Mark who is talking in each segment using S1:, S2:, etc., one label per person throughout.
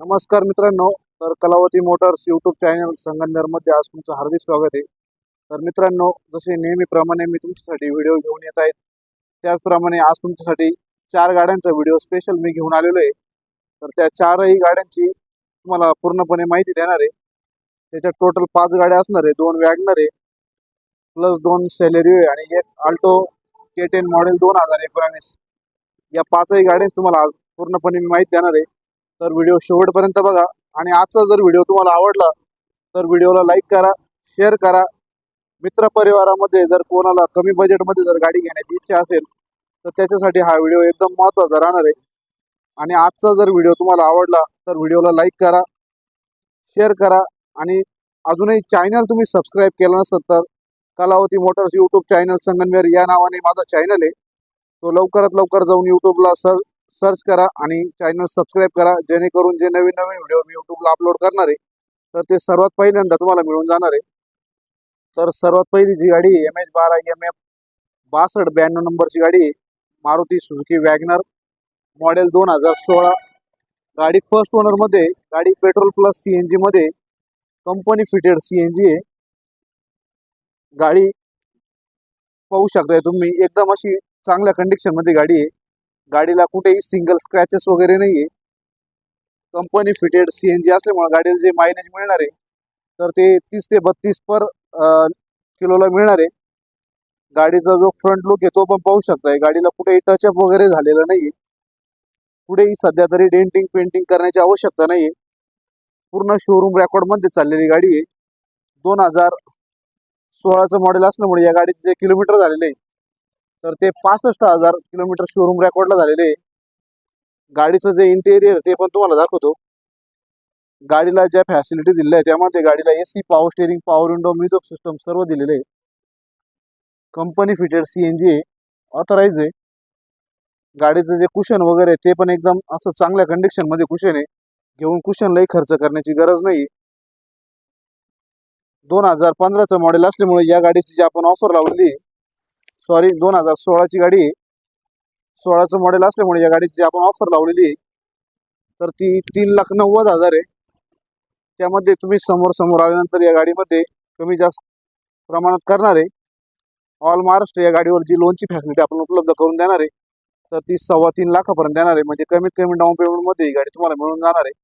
S1: नमस्कार मित्रांनो तर कलावती मोटर्स यूट्यूब चॅनल संगमनेरमध्ये आज तुमचं हार्दिक स्वागत आहे. तर मित्रांनो जसे नेहमीप्रमाणे मी तुमच्यासाठी व्हिडिओ घेऊन येत आहेत त्याचप्रमाणे आज तुमच्यासाठी चार गाड्यांचा व्हिडिओ स्पेशल मी घेऊन आलेलो आहे. तर त्या चारही गाड्यांची तुम्हाला पूर्णपणे माहिती देणार आहे. त्याच्यात टोटल पाच गाड्या असणार आहे दोन वॅगनर आहे प्लस दोन सॅलरी आहे आणि एक आल्टो के टेन मॉडेल दोन हजार एकोणावीस. या पाचही गाड्या तुम्हाला आज पूर्णपणे मी माहिती देणार आहे. तर व्हिडिओ शेवटपर्यंत बघा. आणि आजचा जर व्हिडिओ तुम्हाला आवडला तर व्हिडिओला लाईक करा शेअर करा. मित्रपरिवारामध्ये जर कोणाला कमी बजेटमध्ये जर गाडी घेण्याची इच्छा असेल तर त्याच्यासाठी हा व्हिडिओ एकदम महत्त्वाचा राहणार आहे. आणि आजचा जर व्हिडिओ तुम्हाला आवडला तर व्हिडिओला लाईक करा शेअर करा. आणि अजूनही चॅनल तुम्ही सबस्क्राईब केलं नसेल तर Kalavati motors YouTube channel Sangamner या नावाने माझा चॅनल आहे. तो लवकरात लवकर जाऊन यूट्यूबला सर सर्च करा आणि चॅनल सबस्क्राईब करा जेणेकरून जे नवीन नवीन व्हिडिओ मी यूट्यूबला अपलोड करणार आहे तर ते सर्वात पहिल्यांदा तुम्हाला मिळून जाणार आहे. तर सर्वात पहिली जी गाडी एम एच बारा एम एफ बासष्ट ब्याण्णव नंबरची गाडी आहे, मारुती सुझुकी वॅगनर मॉडेल दोन हजार सोळा. गाडी फर्स्ट ओनरमध्ये गाडी पेट्रोल प्लस सी एन जीमध्ये company fitted C N G आहे. गाडी पाहू शकताय तुम्ही एकदम अशी चांगल्या कंडिशनमध्ये गाडी आहे. गाडीला कुठेही सिंगल स्क्रॅचेस वगैरे नाही आहे company fitted C N G असल्यामुळे गाडीला जे मायलेज मिळणार आहे तर ते तीस ते बत्तीस पर किलोला मिळणार आहे. गाडीचा जो फ्रंट लुक आहे तो पण पाहू शकताय. गाडीला कुठेही टचअप वगैरे झालेला नाही कुठेही सध्या तरी डेंटिंग पेंटिंग करण्याची आवश्यकता नाही पूर्ण शोरूम रेकॉर्डमध्ये चाललेली गाडी आहे. दोन हजार सोळाचं मॉडेल असल्यामुळे या गाडीचे जे किलोमीटर झालेले आहे तर ते पासष्ट हजार किलोमीटर शोरूम रेकॉर्डला झालेले आहे. गाडीचं जे इंटेरियर ते पण तुम्हाला दाखवतो. गाडीला ज्या फॅसिलिटी दिलेल्या आहे त्यामध्ये गाडीला A C power steering power window music system सर्व दिलेले आहे. Company fitted C N G आहे ऑथराईज आहे. गाडीचं जे कुशन वगैरे ते पण एकदम असं चांगल्या कंडिशनमध्ये कुशन आहे. घेऊन कुशनलाही खर्च करण्याची गरज नाही दोन हजार पंधराचं मॉडेल असल्यामुळे या गाडीची जी आपण ऑफर लावलेली आहे सॉरी दोन हजार सोळाची गाडी आहे. सोळाचं मॉडेल असल्यामुळे या गाडीची आपण ऑफर लावलेली आहे तर ती तीन लाख नव्वद हजार आहे. त्यामध्ये तुम्ही समोर समोर आल्यानंतर या गाडीमध्ये कमी जास्त प्रमाणात करणार आहे. ऑल महाराष्ट्र या गाडीवर जी लोनची फॅसिलिटी आपण उपलब्ध करून देणार आहे तर ती सव्वा तीन लाखापर्यंत देणार आहे. म्हणजे कमीत कमी डाऊन पेमेंटमध्ये ही गाडी तुम्हाला मिळून जाणार आहे.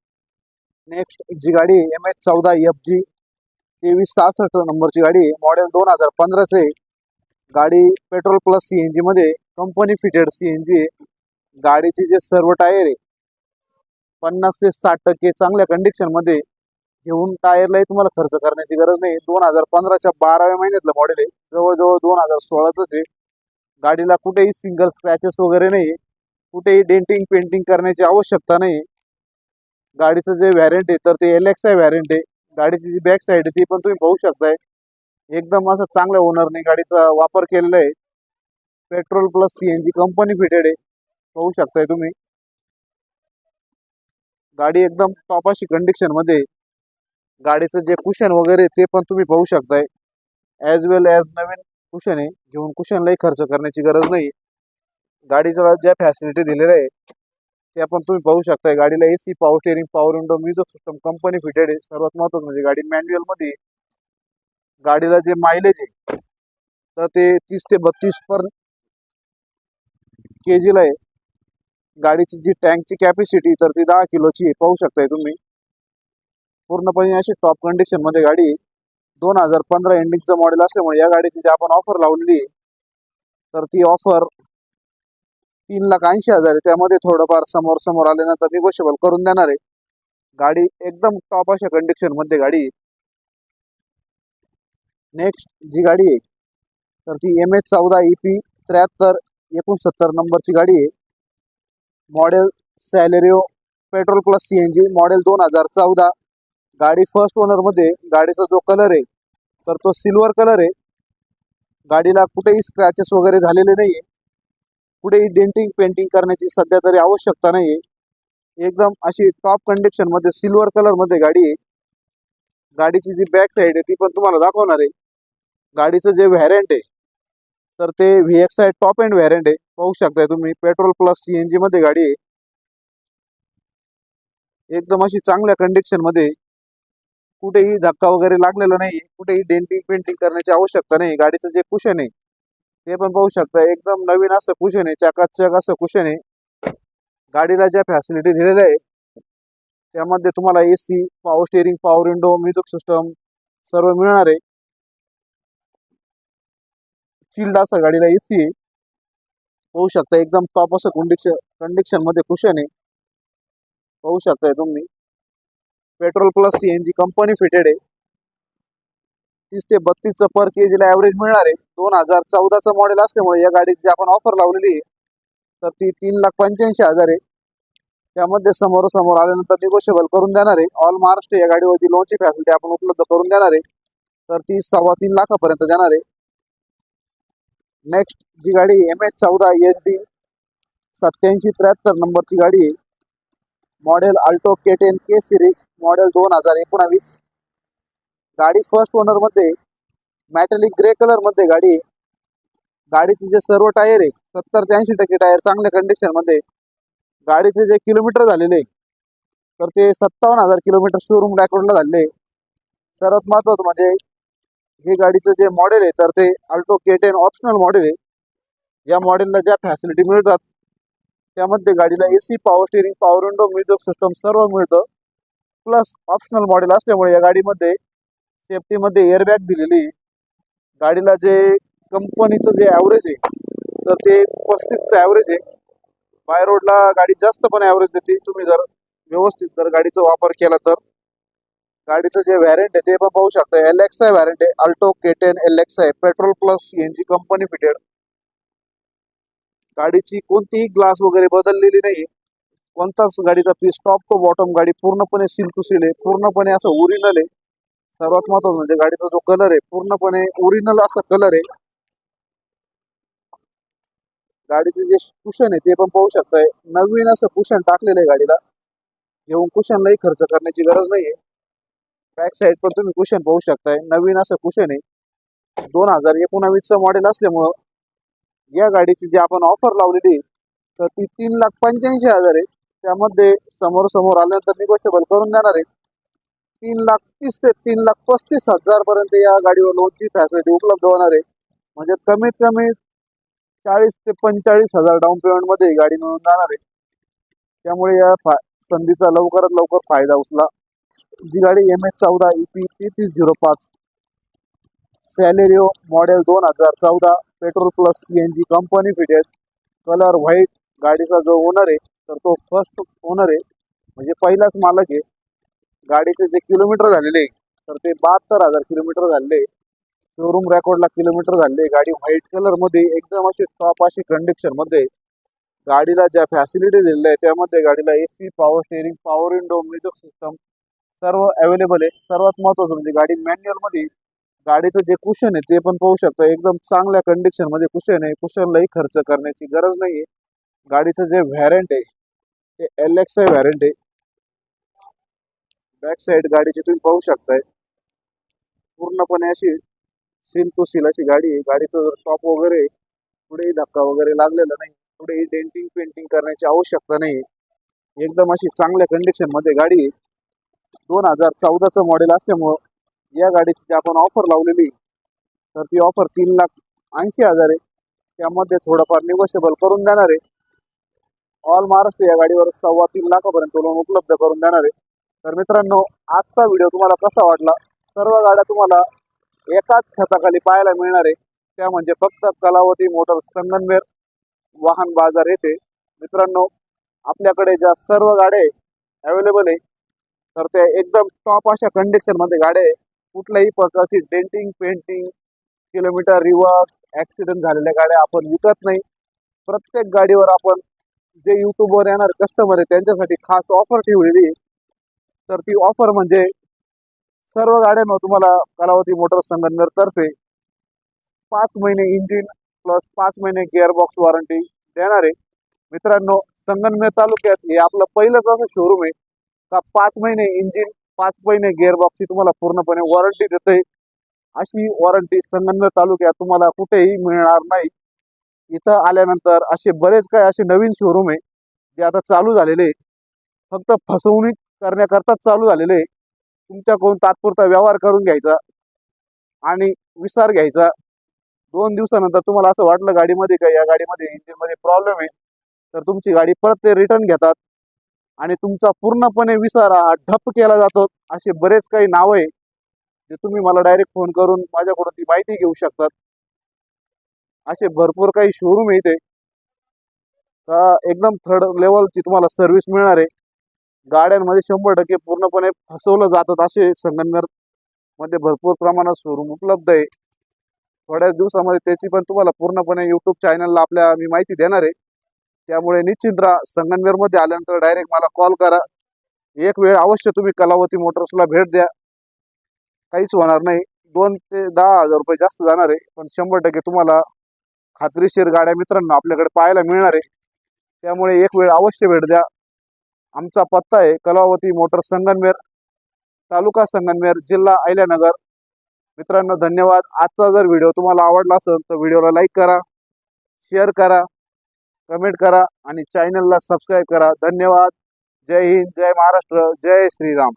S1: नेक्स्ट जी गाडी आहे एम एच चौदा एफ जी तेवीस सहासष्ट नंबरची गाडी आहे. मॉडेल दोन हजार पंधराचं आहे. गाडी पेट्रोल प्लस सी एन जीमध्ये company fitted C N G आहे. गाडीचे जे सर्व टायर आहे पन्नास ते साठ टक्के चांगल्या कंडिशनमध्ये घेऊन टायरलाही तुम्हाला खर्च करण्याची गरज नाही. दोन हजार पंधराच्या बाराव्या महिन्यातलं मॉडेल आहे. जवळजवळ दोन हजार सोळाचंच आहे. गाडीला कुठेही सिंगल स्क्रॅचेस वगैरे नाही कुठेही डेंटिंग पेंटिंग करण्याची आवश्यकता नाही गाडीचं जे व्हॅरियंट आहे तर ते एल एक्स आय व्हॅरियंट आहे. गाडीची जी बॅक साईड आहे ती पण तुम्ही पाहू शकताय. एकदम असं चांगल्या ओनरने गाडीचा वापर केलेला आहे. Petrol plus C N G company fitted आहे. पाहू शकताय तुम्ही. गाडी एकदम टॉप अशी कंडिशनमध्ये गाडीचं जे कुशन वगैरे ते पण तुम्ही पाहू शकताय. ॲज वेल ॲज नवीन कुशन आहे. घेऊन कुशनलाही खर्च करण्याची गरज नाही गाडीच्या ज्या फॅसिलिटी दिलेल्या आहे त्या पण तुम्ही पाहू शकताय. गाडीला A C power steering power window music system company fitted आहे. सर्वात महत्वाचं म्हणजे गाडी मॅन्युअलमध्ये गाडीला जे मायलेज आहे तर ते तीस ते बत्तीस पर के जीला आहे. गाडीची जी टँकची कॅपॅसिटी तर ती दहा किलोची आहे. पाहू शकताय तुम्ही. पूर्णपणे अशी टॉप कंडिशनमध्ये गाडी दोन हजार पंधरा एंडिंगचं मॉडेल असल्यामुळे या गाडीची जी आपण ऑफर लावलेली आहे तर ती ऑफर तीन लाख ऐंशी हजार आहे. त्यामध्ये थोडंफार समोर समोर आल्यानंतर निगोशिएबल करून देणार आहे. गाडी एकदम टॉप अशा कंडिशनमध्ये गाडी आहे. नेक्स्ट जी गाडी आहे तर ती एम एच चौदा ई पी त्र्याहत्तर एकोणसत्तर नंबरची गाडी आहे. Model Celerio petrol plus C N G model दोन हजार चौदा. गाडी फर्स्ट ओनरमध्ये गाडीचा जो कलर आहे तर तो सिल्वर कलर आहे. गाडीला कुठेही स्क्रॅचेस वगैरे झालेले नाही आहे कुठेही डेंटिंग पेंटिंग करण्याची सध्या तरी आवश्यकता नाही आहे एकदम अशी टॉप कंडिशनमध्ये सिल्वर कलरमध्ये गाडी आहे. गाडीची जी बॅक साईड आहे ती पण तुम्हाला दाखवणार आहे. गाडीचं जे व्हॅरियंट आहे तर ते V X I top end variant आहे. पाहू शकताय तुम्ही पेट्रोल प्लस सी एन जीमध्ये गाडी आहे. एकदम अशी चांगल्या कंडिशनमध्ये. कुठेही धक्का वगैरे लागलेला नाही कुठेही डेंटिंग पेंटिंग करण्याची आवश्यकता नाही. गाडीचं जे कुशन आहे ते पण पाहू शकता. एकदम नवीन असं कुशन आहे चकाचक असं कुशन आहे. गाडीला ज्या फॅसिलिटी दिलेल्या आहे त्यामध्ये तुम्हाला A C power steering power window music system सर्व मिळणार आहे. फील्ड असं गाडीला ए सी आहे. पाहू शकता एकदम टॉप असं कंडिक्शन कंडिशनमध्ये कुशन आहे. पाहू शकताय तुम्ही. Petrol plus C N G company fitted आहे. तीस ते बत्तीसचं पर के जीला ॲव्हरेज मिळणार आहे. दोन हजार चौदाचं मॉडेल असल्यामुळे या गाडीची आपण ऑफर लावलेली आहे तर ती तीन लाख पंच्याऐंशी हजार आहे. त्यामध्ये समोरासमोर आल्यानंतर निगोशिएबल करून देणार आहे. ऑल महाराष्ट्र या गाडीवरती लोनची फॅसिलिटी आपण उपलब्ध करून देणार आहे. तर ती सव्वा तीन लाखापर्यंत देणार आहे. नेक्स्ट जी गाडी एम एच चौदा एच डी सत्याऐंशी त्र्याहत्तर नंबरची गाडी आहे. Model Alto K ten K series model दोन हजार एकोणावीस. गाडी फर्स्ट ओनरमध्ये मॅटलिक ग्रे कलरमध्ये गाडी आहे. गाडीचे जे सर्व टायर आहे सत्तर ते ऐंशी टक्के टायर चांगल्या कंडिशनमध्ये गाडीचे जे किलोमीटर झालेले तर ते सत्तावन्न हजार किलोमीटर शोरूम रेकॉर्डला झालेले सर्वात महत्त्वाचं म्हणजे हे गाडीचं जे मॉडेल आहे तर ते Alto K ten optional model आहे. या मॉडेलला ज्या फॅसिलिटी मिळतात त्यामध्ये गाडीला A C power steering power window music system सर्व मिळतं. प्लस ऑप्शनल मॉडेल असल्यामुळे या गाडीमध्ये सेफ्टीमध्ये एअरबॅग दिलेली गाडीला जे कंपनीचं जे ॲव्हरेज आहे तर ते पस्तीसचं ॲव्हरेज आहे. बाय रोडला गाडी जास्त पण ॲव्हरेज देते. तुम्ही जर व्यवस्थित जर गाडीचा वापर केला तर. गाडीचं जे व्हॅरियंट आहे ते पण पाहू शकता. एल एक्स आय व्हॅरियंट आहे Alto K ten L X I petrol plus CNG company fitted गाडीची कोणतीही ग्लास वगैरे बदललेली नाही कोणताच गाडीचा पीस टॉप टू बॉटम गाडी पूर्णपणे सील टू सील आहे. पूर्णपणे असं ओरिजिनल आहे. सर्वात महत्वाचं म्हणजे गाडीचा जो कलर आहे पूर्णपणे ओरिजिनल असा कलर आहे. गाडीचे जे कुशन आहे ते पण पाहू शकताय. नवीन असं कुशन टाकलेलं आहे गाडीला. घेऊन कुशनलाही खर्च करण्याची गरज नाहीये. बॅक साईड पण तुम्ही कुशन पाहू शकताय. नवीन असं कुशन आहे. दोन हजार एकोणावीसचं मॉडेल असल्यामुळं या गाडीची जी आपण ऑफर लावलेली आहे, तर ती तीन लाख पंच्याऐंशी हजार आहे. त्यामध्ये समोर समोर आल्यानंतर निगोशिएबल करून देणार आहे. तीन लाख तीस ते तीन लाख पस्तीस हजारपर्यंत या गाडीवर लोनची फॅसिलिटी उपलब्ध होणार आहे. म्हणजे कमीत कमी चाळीस ते पंचेचाळीस हजार डाऊन पेमेंटमध्ये ही गाडी मिळून जाणार आहे. त्यामुळे या फा संधीचा लवकरात लवकर फायदा उचला. जी गाडी एम एच चौदा ई पी तेहतीस झिरो पाच. सॅलेरिओ मॉडेल दोन हजार चौदा petrol plus C N G company fitted colour white गाडीचा जो ओनर आहे तर तो फर्स्ट ओनर आहे. म्हणजे पहिलाच मालक आहे. गाडीचे जे किलोमीटर झालेले आहे, तर ते बहात्तर हजार किलोमीटर झालेले शोरूम रेकॉर्डला किलोमीटर झाले गाडी व्हाईट कलरमध्ये एकदम अशी टॉप अशी कंडिशनमध्ये गाडीला ज्या फॅसिलिटी दिलेल्या आहेत त्यामध्ये गाडीला A C power steering power window music system सर्व अवेलेबल आहे. सर्वात महत्वाचं म्हणजे गाडी मॅन्युअलमध्ये गाडीचं जे कुशन आहे ते पण पाहू शकता. एकदम चांगल्या कंडिशनमध्ये कुशन आहे. कुशनलाही खर्च करण्याची गरज नाही आहे गाडीचं जे व्हॅरंट आहे ते एल एक्स आय व्हॅरंट आहे. बॅक साईड गाडीची तुम्ही पाहू शकताय. पूर्णपणे अशी सील टू सील अशी गाडी आहे. गाडीचं टॉप वगैरे कुठेही धक्का वगैरे लागलेला नाही. कुठेही डेंटिंग पेंटिंग करण्याची आवश्यकता नाही एकदम अशी चांगल्या कंडिशनमध्ये गाडी आहे. दोन हजार चौदाचं मॉडेल असल्यामुळं या गाडीची जी आपण ऑफर लावलेली तर ती ऑफर तीन लाख ऐंशी हजार आहे. त्यामध्ये थोडंफार निगोशिएबल करून देणार आहे. ऑल महाराष्ट्र या गाडीवर सव्वा तीन लाखापर्यंत लोन उपलब्ध करून देणार आहे. तर मित्रांनो आजचा व्हिडिओ तुम्हाला कसा वाटला? सर्व गाड्या तुम्हाला एकाच छताखाली पाहायला मिळणार आहे. त्या म्हणजे फक्त कलावती मोटर संगनमेर वाहन बाजार येथे. मित्रांनो आपल्याकडे ज्या सर्व गाड्या अवेलेबल आहे तर त्या एकदम टॉप अशा कंडिशनमध्ये गाड्या आहे. कुठल्याही प्रकारची denting painting kilometre reverse accident झालेल्या गाड्या आपण विकत नाही. प्रत्येक गाडीवर आपण जे युट्यूबवर येणार कस्टमर आहे त्यांच्यासाठी खास ऑफर ठेवलेली आहे. तर ती ऑफर म्हणजे सर्व गाड्यांवर तुम्हाला कलावती मोटर संगमनेर तर्फे पाच महिने इंजिन प्लस पाच महिने गिअरबॉक्स वॉरंटी देणार आहे. मित्रांनो संगमनेर तालुक्यात हे आपलं पहिलंच असं शोरूम आहे. का पाच महिने इंजिन पाच महिने गिअरबॉक्सची तुम्हाला पूर्णपणे वॉरंटी देते अशी वॉरंटी संगमनेर तालुक्यात तुम्हाला कुठेही मिळणार नाही. इथं आल्यानंतर असे बरेच काही असे नवीन शोरूम आहे जे आता चालू झालेले फक्त फसवणूक करण्याकरताच चालू झालेले तुमच्याकडून तात्पुरता व्यवहार करून घ्यायचा आणि विसार घ्यायचा. दोन दिवसानंतर तुम्हाला असं वाटलं गाडीमध्ये का या गाडीमध्ये इंजिनमध्ये प्रॉब्लेम आहे तर तुमची गाडी परत ते रिटर्न घेतात. आणि तुमचा पूर्णपणे विसारा हा ठप्प केला जातो. असे बरेच काही नाव आहे. जे तुम्ही मला डायरेक्ट फोन करून माझ्याकडून ती माहिती घेऊ शकतात. असे भरपूर काही शोरूम आहे इथे. एकदम थर्ड लेवलची तुम्हाला सर्व्हिस मिळणार आहे. गाड्यांमध्ये शंभर टक्के पूर्णपणे फसवलं जातात असे संगमनेरमध्ये भरपूर प्रमाणात शोरूम उपलब्ध आहे. थोड्याच दिवसामध्ये त्याची पण तुम्हाला पूर्णपणे युट्यूब चॅनलला आपल्या मी माहिती देणार आहे. त्यामुळे निश्चित राहा संगमनेरमध्ये आल्यानंतर डायरेक्ट मला कॉल करा. एक वेळ अवश्य तुम्ही कलावती मोटर्सला भेट द्या. काहीच होणार नाही. दोन ते दहा हजार रुपये जास्त जाणार आहे पण शंभर टक्के तुम्हाला खात्रीशीर गाड्या मित्रांनो आपल्याकडे पाहायला मिळणार आहे. त्यामुळे एक वेळ अवश्य भेट द्या. आमचा पत्ता आहे कलावती मोटर संगनमेर तालुका संगनमेर जिल्हा अहिल्यानगर. मित्रांनो धन्यवाद. आजचा जर व्हिडिओ तुम्हाला आवडला असेल तर व्हिडिओला लाईक करा शेअर करा. कमेंट करा आणि चॅनलला सबस्क्राईब करा. धन्यवाद. जय हिंद. जय महाराष्ट्र. जय श्रीराम.